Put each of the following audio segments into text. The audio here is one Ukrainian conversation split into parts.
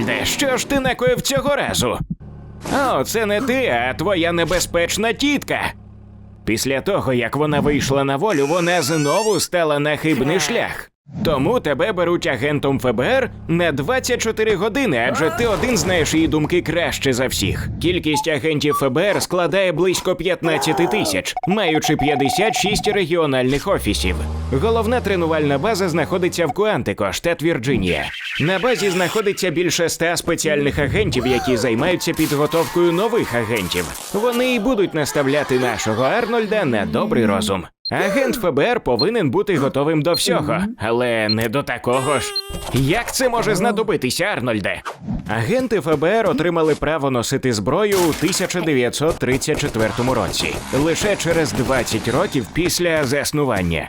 Арнольде, що ж ти накоїв цього разу? О, це не ти, а твоя небезпечна тітка. Після того, як вона вийшла на волю, вона знову стала на хибний шлях. Тому тебе беруть агентом ФБР на 24 години, адже ти один знаєш її думки краще за всіх. Кількість агентів ФБР складає близько 15 тисяч, маючи 56 регіональних офісів. Головна тренувальна база знаходиться в Куантико, штат Вірджинія. На базі знаходиться більше ста спеціальних агентів, які займаються підготовкою нових агентів. Вони і будуть наставляти нашого Арнольда на добрий розум. Агент ФБР повинен бути готовим до всього, але не до такого ж. Як це може знадобитися, Арнольде? Агенти ФБР отримали право носити зброю у 1934 році, лише через 20 років після заснування.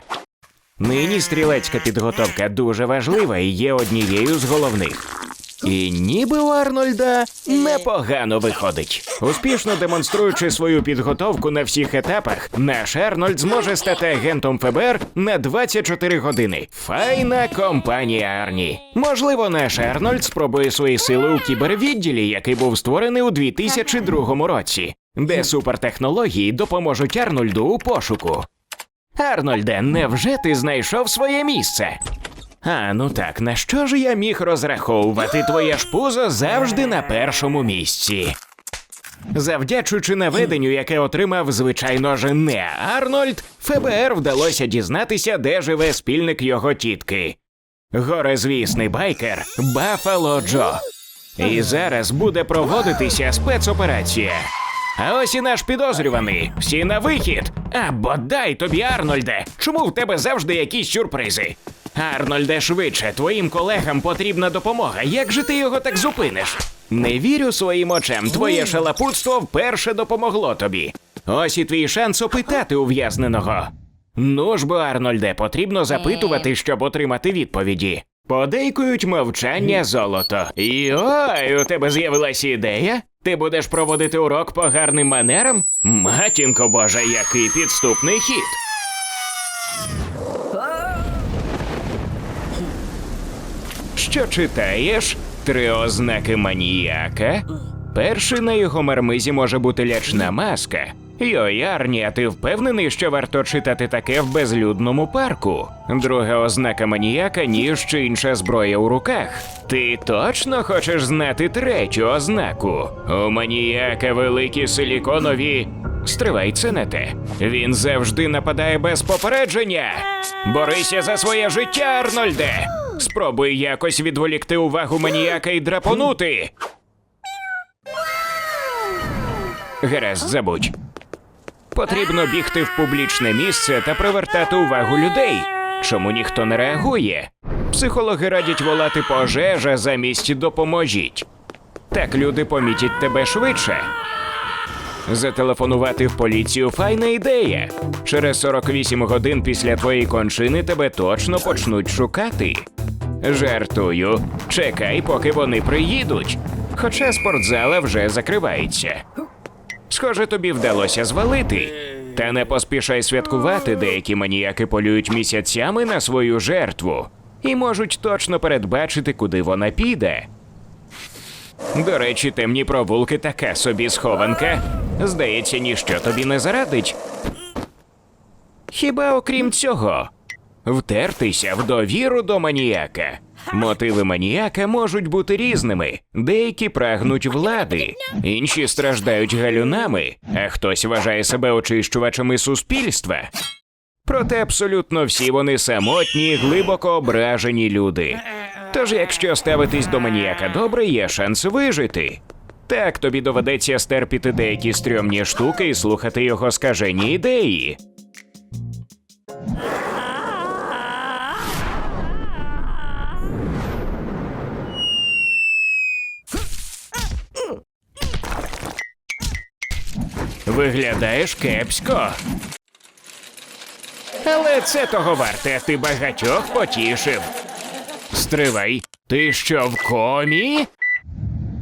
Нині стрілецька підготовка дуже важлива і є однією з головних. І ніби у Арнольда непогано виходить. Успішно демонструючи свою підготовку на всіх етапах, наш Арнольд зможе стати агентом ФБР на 24 години. Файна компанія Арні. Можливо, наш Арнольд спробує свої сили у кібервідділі, який був створений у 2002 році, де супертехнології допоможуть Арнольду у пошуку. Арнольде, невже ти знайшов своє місце? А, ну так, на що ж я міг розраховувати твоє ж пузо завжди на першому місці? Завдячуючи наведенню, яке отримав, звичайно ж, не Арнольд, ФБР вдалося дізнатися, де живе спільник його тітки. Горизвісний байкер Баффало Джо. І зараз буде проводитися спецоперація. А ось і наш підозрюваний. Всі на вихід. А бодай тобі, Арнольде. Чому в тебе завжди якісь сюрпризи? Арнольде, швидше, твоїм колегам потрібна допомога. Як же ти його так зупиниш? Не вірю своїм очам. Твоє шалапутство вперше допомогло тобі. Ось і твій шанс опитати ув'язненого. Ну ж бо, Арнольде, потрібно запитувати, щоб отримати відповіді. Подейкують мовчання золото. І ой, у тебе з'явилася ідея? Ти будеш проводити урок по гарним манерам? Матінко Божа, який підступний хід. Що читаєш? Три ознаки маніяка? Перший на його мармизі може бути лячна маска. Йой, Арні, а ти впевнений, що варто читати таке в безлюдному парку? Друга ознака маніяка ніж чи інша зброя у руках. Ти точно хочеш знати третю ознаку? У маніяка великі силіконові. Стривай, це не те. Він завжди нападає без попередження. Борися за своє життя, Арнольде. Спробуй якось відволікти увагу маніяка і драпонути. Гаразд, забудь. Потрібно бігти в публічне місце та привертати увагу людей. Чому ніхто не реагує? Психологи радять волати пожежа замість допоможіть. Так люди помітять тебе швидше. Зателефонувати в поліцію файна ідея. Через 48 годин після твоєї кончини тебе точно почнуть шукати. Жартую, чекай, поки вони приїдуть. Хоча спортзала вже закривається. Схоже, тобі вдалося звалити. Та не поспішай святкувати, деякі маніяки полюють місяцями на свою жертву і можуть точно передбачити, куди вона піде. До речі, темні провулки така собі схованка. Здається, ніщо тобі не зарадить. Хіба окрім цього, втертися в довіру до маніяка. Мотиви маніяка можуть бути різними. Деякі прагнуть влади, інші страждають галюнами, а хтось вважає себе очищувачами суспільства. Проте абсолютно всі вони самотні, глибоко ображені люди. Тож, якщо ставитись до маніяка добре, є шанс вижити. Так тобі доведеться стерпіти деякі стрьомні штуки і слухати його скажені ідеї. Виглядаєш кепсько. Але це того варте, ти багатьох потішив. Стривай, ти що в комі?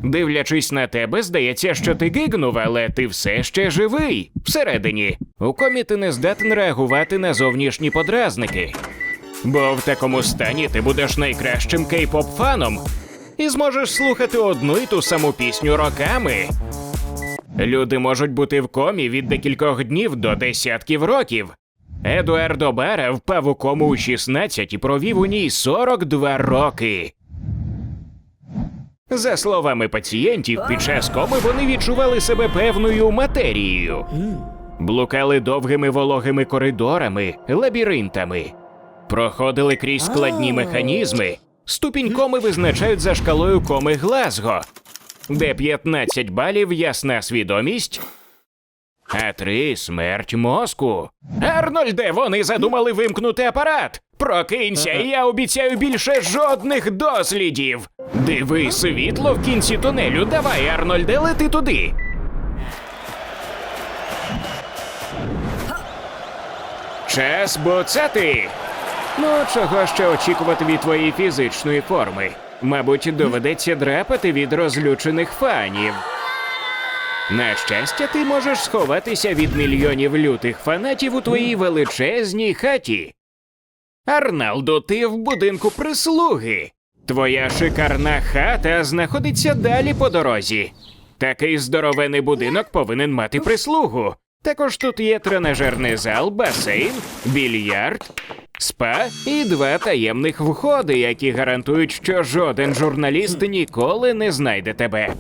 Дивлячись на тебе, здається, що ти гигнув, але ти все ще живий. Всередині. У комі ти не здатен реагувати на зовнішні подразники. Бо в такому стані ти будеш найкращим кей-поп фаном. і зможеш слухати одну і ту саму пісню роками. Люди можуть бути в комі від декількох днів до десятків років. Едуардо Бара впав у кому у 16 і провів у ній 42 роки. За словами пацієнтів, під час коми вони відчували себе певною матерією. Блукали довгими вологими коридорами, лабіринтами, проходили крізь складні механізми. Ступінь коми визначають за шкалою коми Глазго, де 15 балів ясна свідомість, а 3 смерть мозку. Арнольде, вони задумали вимкнути апарат. Прокинься, я обіцяю більше жодних дослідів. Диви світло в кінці тунелю. Давай, Арнольде, лети туди. Час буцати. Ну, чого ще очікувати від твоєї фізичної форми? Мабуть, доведеться драпати від розлючених фанів. На щастя, ти можеш сховатися від мільйонів лютих фанатів у твоїй величезній хаті. Арналду, ти в будинку прислуги. Твоя шикарна хата знаходиться далі по дорозі. Такий здоровений будинок повинен мати прислугу. Також тут є тренажерний зал, басейн, більярд, спа і два таємних входи, які гарантують, що жоден журналіст ніколи не знайде тебе.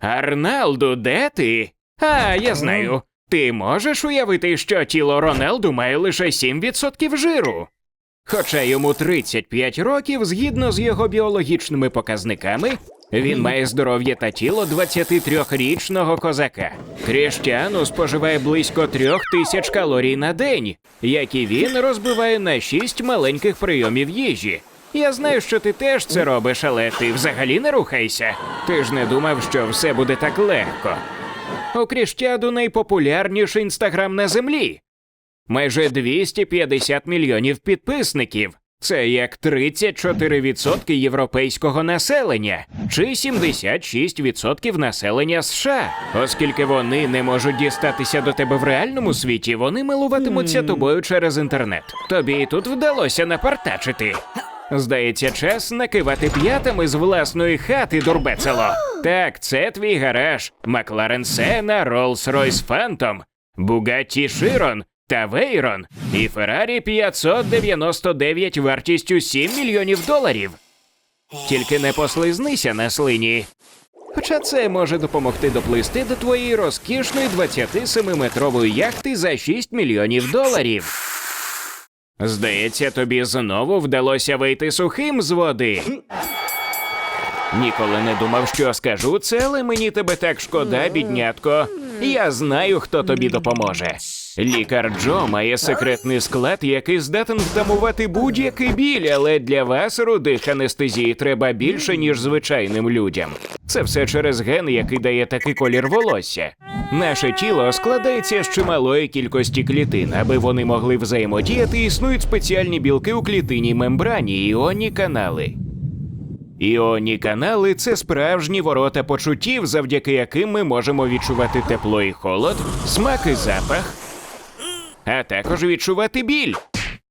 Арналду, де ти? А, я знаю. Ти можеш уявити, що тіло Ронелду має лише 7% жиру. Хоча йому 35 років, згідно з його біологічними показниками, він має здоров'я та тіло 23-річного козака. Кріштіану споживає близько трьох тисяч калорій на день, які він розбиває на 6 маленьких прийомів їжі. Я знаю, що ти теж це робиш, але ти взагалі не рухайся. Ти ж не думав, що все буде так легко. У Кріштіаду найпопулярніший інстаграм на землі. Майже 250 мільйонів підписників. Це як 34% європейського населення чи 76% населення США. Оскільки вони не можуть дістатися до тебе в реальному світі, вони милуватимуться тобою через інтернет. Тобі і тут вдалося напартачити. Здається, час накивати п'ятами з власної хати, дурбецело. Так, це твій гараж. Макларен Сена, Rolls-Royce Phantom, Bugatti Chiron та Вейрон і Феррарі 599 вартістю 7 мільйонів доларів. Тільки не послизнися на слині. Хоча це може допомогти доплисти до твоєї розкішної 27-метрової яхти за 6 мільйонів доларів. Здається, тобі знову вдалося вийти сухим з води. Ніколи не думав, що скажу це, але мені тебе так шкода, біднятко. Я знаю, хто тобі допоможе. Лікар Джо має секретний склад, який здатен втамувати будь-який біль, але для вас, рудих анестезії, треба більше, ніж звичайним людям. Це все через ген, який дає такий колір волосся. Наше тіло складається з чималої кількості клітин. Аби вони могли взаємодіяти, існують спеціальні білки у клітинній мембрані, іонні канали. Іонні канали це справжні ворота почуттів, завдяки яким ми можемо відчувати тепло і холод, смак і запах, а також відчувати біль.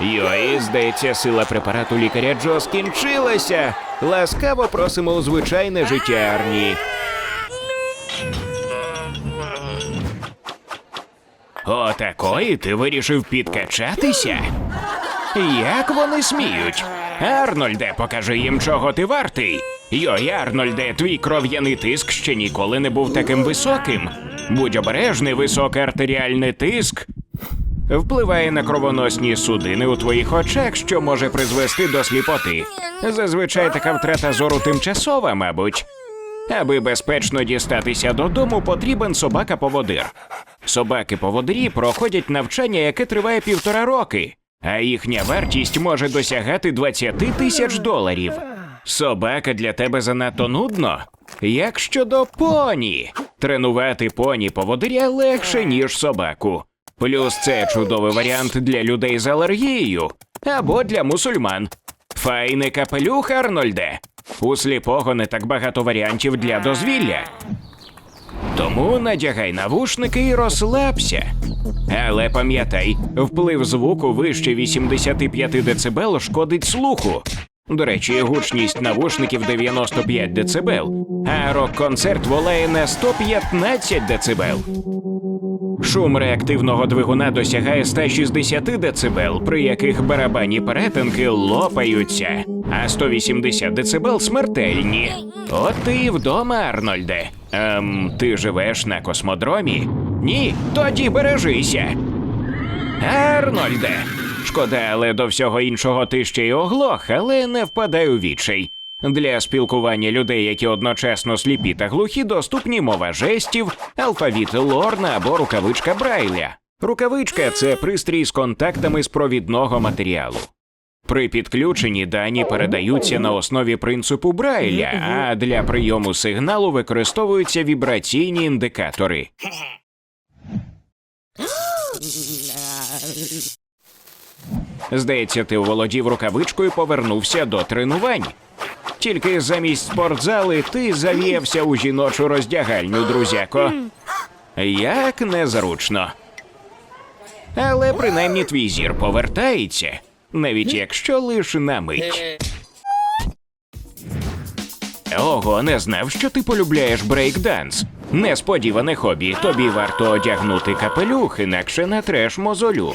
Йой, здається, сила препарату лікаря Джо скінчилася. Ласкаво просимо у звичайне життя Арні. Отакої ти вирішив підкачатися? Як вони сміють? Арнольде, покажи їм, чого ти вартий. Йой, Арнольде, твій кров'яний тиск ще ніколи не був таким високим. Будь обережний, високий артеріальний тиск впливає на кровоносні судини у твоїх очах, що може призвести до сліпоти. Зазвичай така втрата зору тимчасова, мабуть. Аби безпечно дістатися додому, потрібен собака-поводир. Собаки-поводирі проходять навчання, яке триває півтора роки, а їхня вартість може досягати 20 тисяч доларів. Собака для тебе занадто нудно. Як щодо поні, тренувати поні поводиря легше, ніж собаку. Плюс це чудовий варіант для людей з алергією або для мусульман. Файний капелюх, Арнольде. У сліпого не так багато варіантів для дозвілля. Тому надягай навушники і розслабся. Але пам'ятай, вплив звуку вище 85 дБ шкодить слуху. До речі, гучність навушників 95 дБ, а рок-концерт волає на 115 дБ. Шум реактивного двигуна досягає 160 дБ, при яких барабанні перетинки лопаються, а 180 дБ смертельні. От ти і вдома, Арнольде. Ем, ти живеш на космодромі? Ні, тоді бережися. Арнольде. Шкода, але до всього іншого ти ще й оглох, але не впадай у відчай. Для спілкування людей, які одночасно сліпі та глухі, доступні мова жестів, алфавіт Лорна або рукавичка Брайля. Рукавичка це пристрій з контактами з провідного матеріалу. При підключенні дані передаються на основі принципу Брайля, а для прийому сигналу використовуються вібраційні індикатори. Здається, ти володів рукавичкою повернувся до тренувань. Тільки замість спортзали ти завіявся у жіночу роздягальню, друзяко. Як незручно. Але принаймні твій зір повертається, навіть якщо лиш на мить. Ого, не знав, що ти полюбляєш брейкданс. Несподіване хобі. Тобі варто одягнути капелюх, інакше натреш мозолю.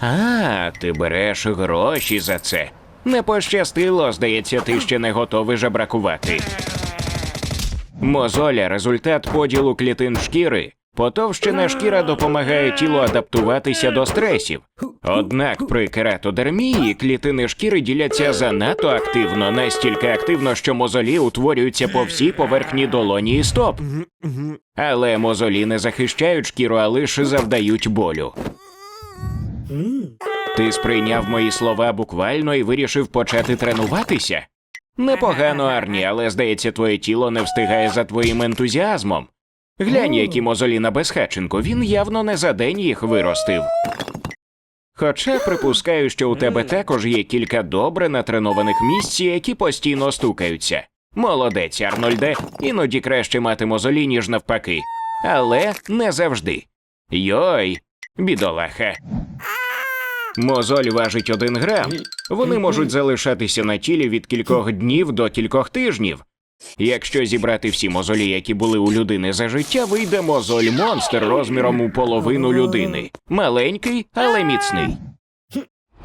А, ти береш гроші за це. Не пощастило, здається, ти ще не готовий жебракувати. Мозоля результат поділу клітин шкіри. Потовщена шкіра допомагає тілу адаптуватися до стресів. Однак при кератодермії клітини шкіри діляться занадто активно, настільки активно, що мозолі утворюються по всій поверхні долоні і стоп. Але мозолі не захищають шкіру, а лише завдають болю. Ти сприйняв мої слова буквально і вирішив почати тренуватися? Непогано, Арні, але здається, твоє тіло не встигає за твоїм ентузіазмом. Глянь, які мозолі на безхатченку, він явно не за день їх виростив. Хоча припускаю, що у тебе також є кілька добре натренованих місць, які постійно стукаються. Молодець, Арнольде, іноді краще мати мозолі, ніж навпаки. Але не завжди. Йой, бідолаха. Мозоль важить один грам. Вони можуть залишатися на тілі від кількох днів до кількох тижнів. Якщо зібрати всі мозолі, які були у людини за життя, вийде мозоль монстр розміром у половину людини. Маленький, але міцний.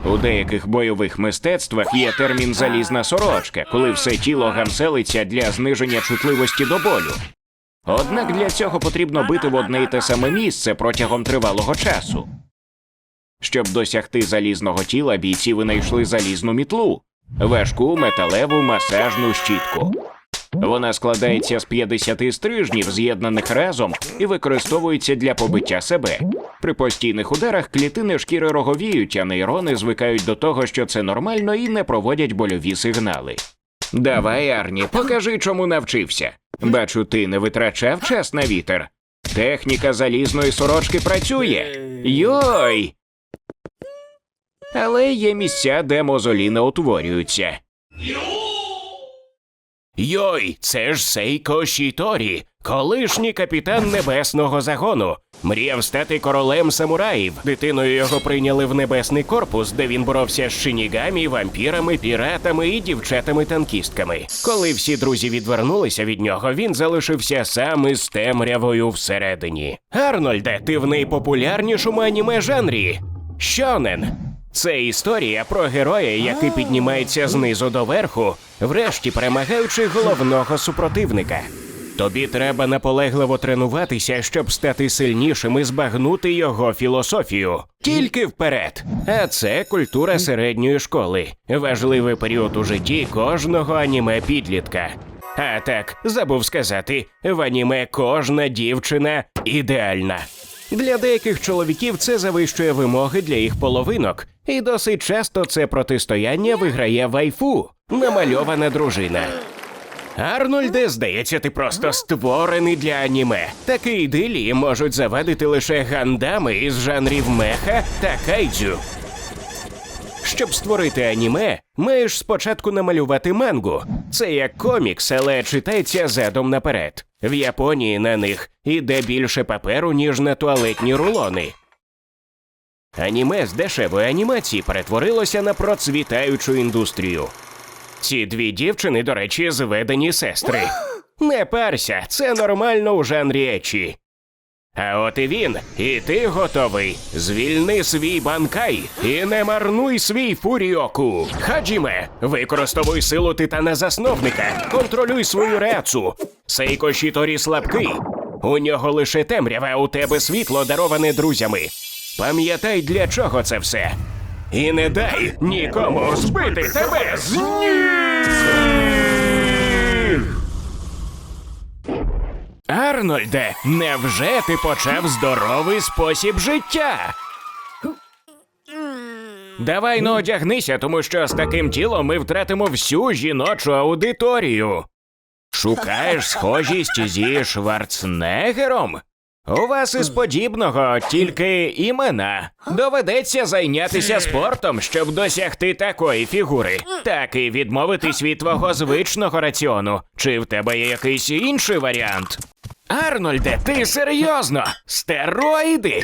У деяких бойових мистецтвах є термін залізна сорочка, коли все тіло гамселиться для зниження чутливості до болю. Однак для цього потрібно бити в одне й те саме місце протягом тривалого часу. Щоб досягти залізного тіла, бійці винайшли залізну мітлу, важку металеву масажну щітку. Вона складається з 50 стрижнів, з'єднаних разом, і використовується для побиття себе. При постійних ударах клітини шкіри роговіють, а нейрони звикають до того, що це нормально, і не проводять больові сигнали. Давай, Арні, покажи, чому навчився. Бачу, ти не витрачав час на вітер. Техніка залізної сорочки працює. Йой! Але є місця, де мозолі не утворюються. Йой, це ж Сейко Шіторі. Колишній капітан небесного загону мріяв стати королем самураїв. Дитиною його прийняли в небесний корпус, де він боровся з шинігамі, вампірами, піратами і дівчатами-танкістками. Коли всі друзі відвернулися від нього, він залишився сам із темрявою всередині. Арнольде, ти в найпопулярнішому аніме жанрі. Щонен. Це історія про героя, який піднімається знизу до верху, врешті перемагаючи головного супротивника. Тобі треба наполегливо тренуватися, щоб стати сильнішим і збагнути його філософію. Тільки вперед. А це культура середньої школи, важливий період у житті кожного аніме підлітка. А так, забув сказати, в аніме кожна дівчина ідеальна. Для деяких чоловіків це завищує вимоги для їх половинок, і досить часто це протистояння виграє вайфу, намальована дружина. Арнольде, здається, ти просто створений для аніме. Такі ідилії можуть завадити лише гандами із жанрів меха та кайдзю. Щоб створити аніме, маєш спочатку намалювати мангу. Це як комікс, але читається задом наперед. В Японії на них іде більше паперу, ніж на туалетні рулони. Аніме з дешевої анімації перетворилося на процвітаючу індустрію. Ці дві дівчини, до речі, зведені сестри. Не парся, це нормально у жанрі ечі. А от і він, і ти готовий. Звільни свій банкай і не марнуй свій фуріоку. Хаджіме, використовуй силу титана засновника, контролюй свою реацу. Сейко Шіторі слабкий. У нього лише темрява, а у тебе світло дароване друзями. Пам'ятай, для чого це все. І не дай нікому збити тебе з ніг! Арнольде, невже ти почав здоровий спосіб життя? Давай ну одягнися, тому що з таким тілом ми втратимо всю жіночу аудиторію. Шукаєш схожість зі Шварценеггером? У вас із подібного тільки імена. Доведеться зайнятися спортом, щоб досягти такої фігури. Так і відмовитись від твого звичного раціону. Чи в тебе є якийсь інший варіант? Арнольде, ти серйозно? Стероїди?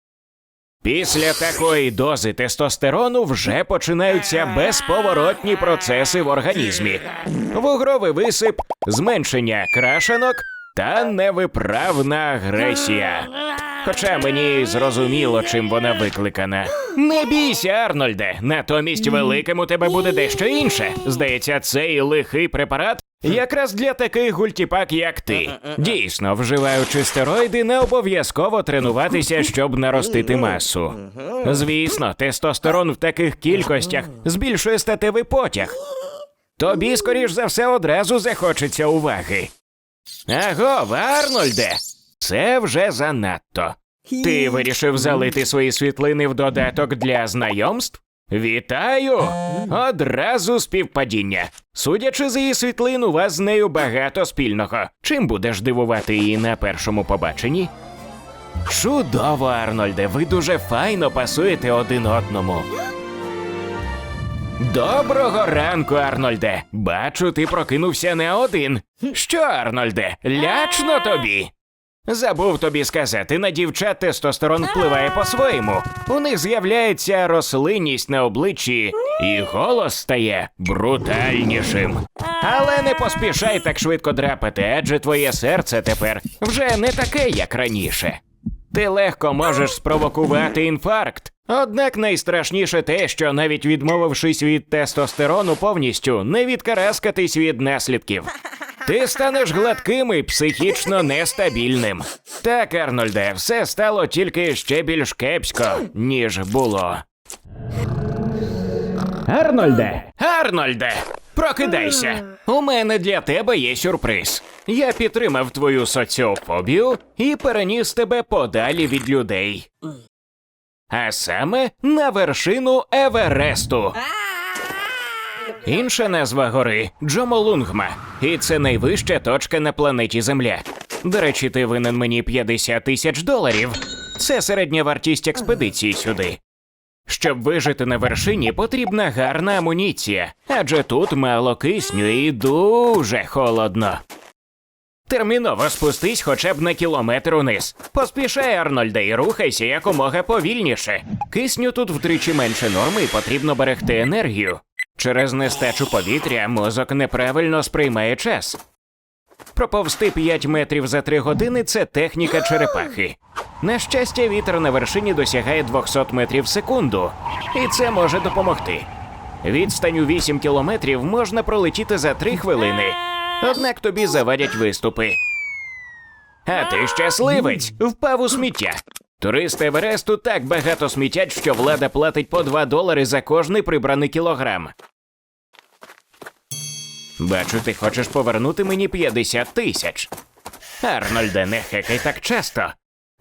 Після такої дози тестостерону вже починаються безповоротні процеси в організмі: вугровий висип, зменшення крашенок та невиправна агресія. Хоча мені зрозуміло, чим вона викликана. Не бійся, Арнольде. Натомість великим у тебе буде дещо інше. Здається, цей лихий препарат якраз для таких гультіпак, як ти. Дійсно, вживаючи стероїди, не обов'язково тренуватися, щоб наростити масу. Звісно, тестостерон в таких кількостях збільшує статевий потяг. Тобі, скоріш за все, одразу захочеться уваги. Аго, Арнольде, це вже занадто. Ти вирішив залити свої світлини в додаток для знайомств? Вітаю! Одразу співпадіння. Судячи з її світлин, у вас з нею багато спільного. Чим будеш дивувати її на першому побаченні? Чудово, Арнольде, ви дуже файно пасуєте один одному. Доброго ранку, Арнольде. Бачу, ти прокинувся не один. Що, Арнольде, лячно тобі? Забув тобі сказати, на дівчат тестостерон впливає по-своєму. У них з'являється рослинність на обличчі, і голос стає брутальнішим. Але не поспішай так швидко драпати, адже твоє серце тепер вже не таке, як раніше. Ти легко можеш спровокувати інфаркт. Однак найстрашніше те, що навіть відмовившись від тестостерону повністю, не відкараскатись від наслідків. Ти станеш гладким і психічно нестабільним. Так, Арнольде, все стало тільки ще більш кепсько, ніж було. Арнольде! Арнольде! Прокидайся. У мене для тебе є сюрприз. Я підтримав твою соціофобію і переніс тебе подалі від людей. А саме на вершину Евересту. Інша назва гори Джомолунгма, і це найвища точка на планеті Земля. До речі, ти винен мені 50 тисяч доларів. Це середня вартість експедиції сюди. Щоб вижити на вершині, потрібна гарна амуніція, адже тут мало кисню і дуже холодно. Терміново спустись хоча б на кілометр униз. Поспішай, Арнольде, і рухайся якомога повільніше. Кисню тут втричі менше норми і потрібно берегти енергію. Через нестачу повітря мозок неправильно сприймає час. Проповсти 5 метрів за 3 години це техніка черепахи. На щастя, вітер на вершині досягає 200 метрів в секунду, і це може допомогти. Відстань у 8 кілометрів можна пролетіти за 3 хвилини, однак тобі завадять виступи. А ти щасливець, впав у сміття. Туристи Евересту так багато смітять, що влада платить по 2 долари за кожний прибраний кілограм. Бачу, ти хочеш повернути мені 50 тисяч. Арнольде, не хекай так часто.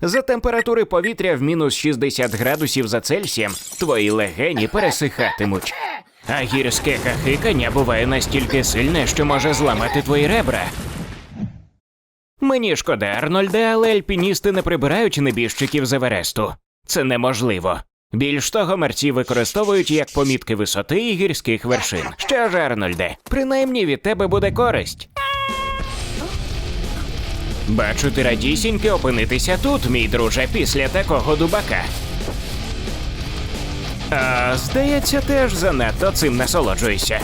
За температури повітря в мінус 60 градусів за Цельсієм твої легені пересихатимуть. А гірське хахикання буває настільки сильне, що може зламати твої ребра. Мені шкода, Арнольде, але альпіністи не прибирають небіжчиків з Евересту. Це неможливо. Більш того, мерці використовують як помітки висоти і гірських вершин. Що ж, Арнольде, принаймні від тебе буде користь. Бачу, ти радісіньки опинитися тут, мій друже, після такого дубака. А, здається, теж занадто цим насолоджуєшся.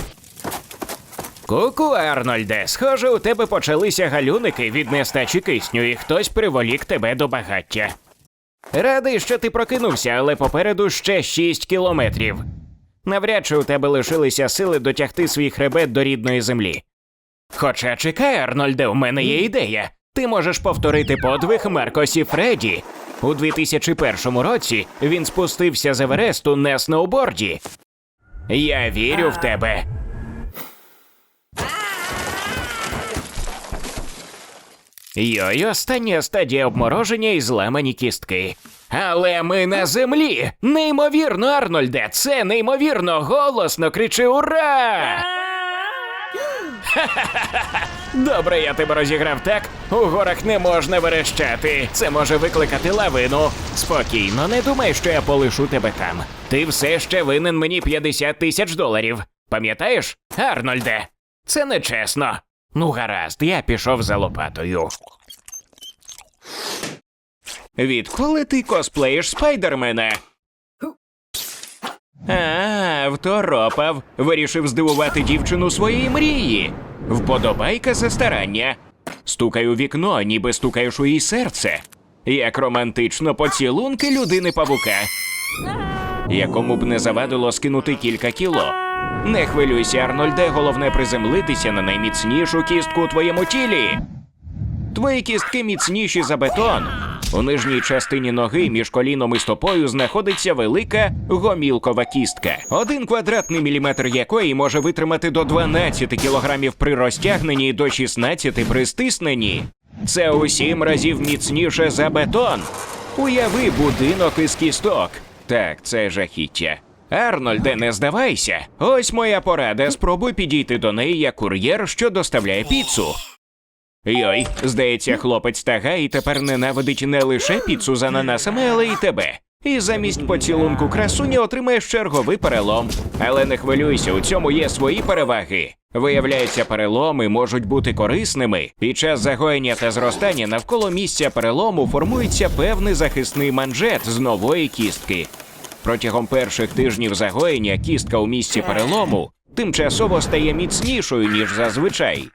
Ку-ку, Арнольде, схоже, у тебе почалися галюники від нестачі кисню, і хтось приволік тебе до багаття. Радий, що ти прокинувся, але попереду ще 6 кілометрів. Навряд чи у тебе лишилися сили дотягти свій хребет до рідної землі. Хоча чекай, Арнольде, у мене є ідея. Ти можеш повторити подвиг Маркосі Фредді. У 2001 році він спустився з Евересту на сноуборді. Я вірю в тебе. Йой, остання стадія обмороження і зламані кістки. Але ми на землі! Неймовірно, Арнольде! Це неймовірно! Голосно кричи ура! Добре, я тебе розіграв так. У горах не можна верещати. Це може викликати лавину. Спокійно, не думай, що я полишу тебе там. Ти все ще винен мені 50 тисяч доларів. Пам'ятаєш, Арнольде? Це нечесно. Ну, гаразд, я пішов за лопатою. Відколи ти косплеїш спайдермена? А, второпав. Вирішив здивувати дівчину своєї мрії. Вподобайка за старання. Стукай у вікно, ніби стукаєш у її серце. Як романтично поцілунки людини павука. Якому б не завадило скинути кілька кіло. Не хвилюйся, Арнольде, головне приземлитися на найміцнішу кістку у твоєму тілі. Твої кістки міцніші за бетон. У нижній частині ноги між коліном і стопою знаходиться велика гомілкова кістка, один квадратний міліметр якої може витримати до 12 кілограмів при розтягненні і до 16 при стисненні. Це у сім разів міцніше за бетон. Уяви будинок із кісток. Так, це жахіття. Арнольде, не здавайся. Ось моя порада. Спробуй підійти до неї як кур'єр, що доставляє піцу. Йой, здається, хлопець тага і тепер ненавидить не лише піцу з ананасами, але й тебе. І замість поцілунку красуні отримаєш черговий перелом. Але не хвилюйся, у цьому є свої переваги. Виявляється, переломи можуть бути корисними. Під час загоєння та зростання навколо місця перелому формується певний захисний манжет з нової кістки. Протягом перших тижнів загоєння кістка у місці перелому тимчасово стає міцнішою ніж зазвичай.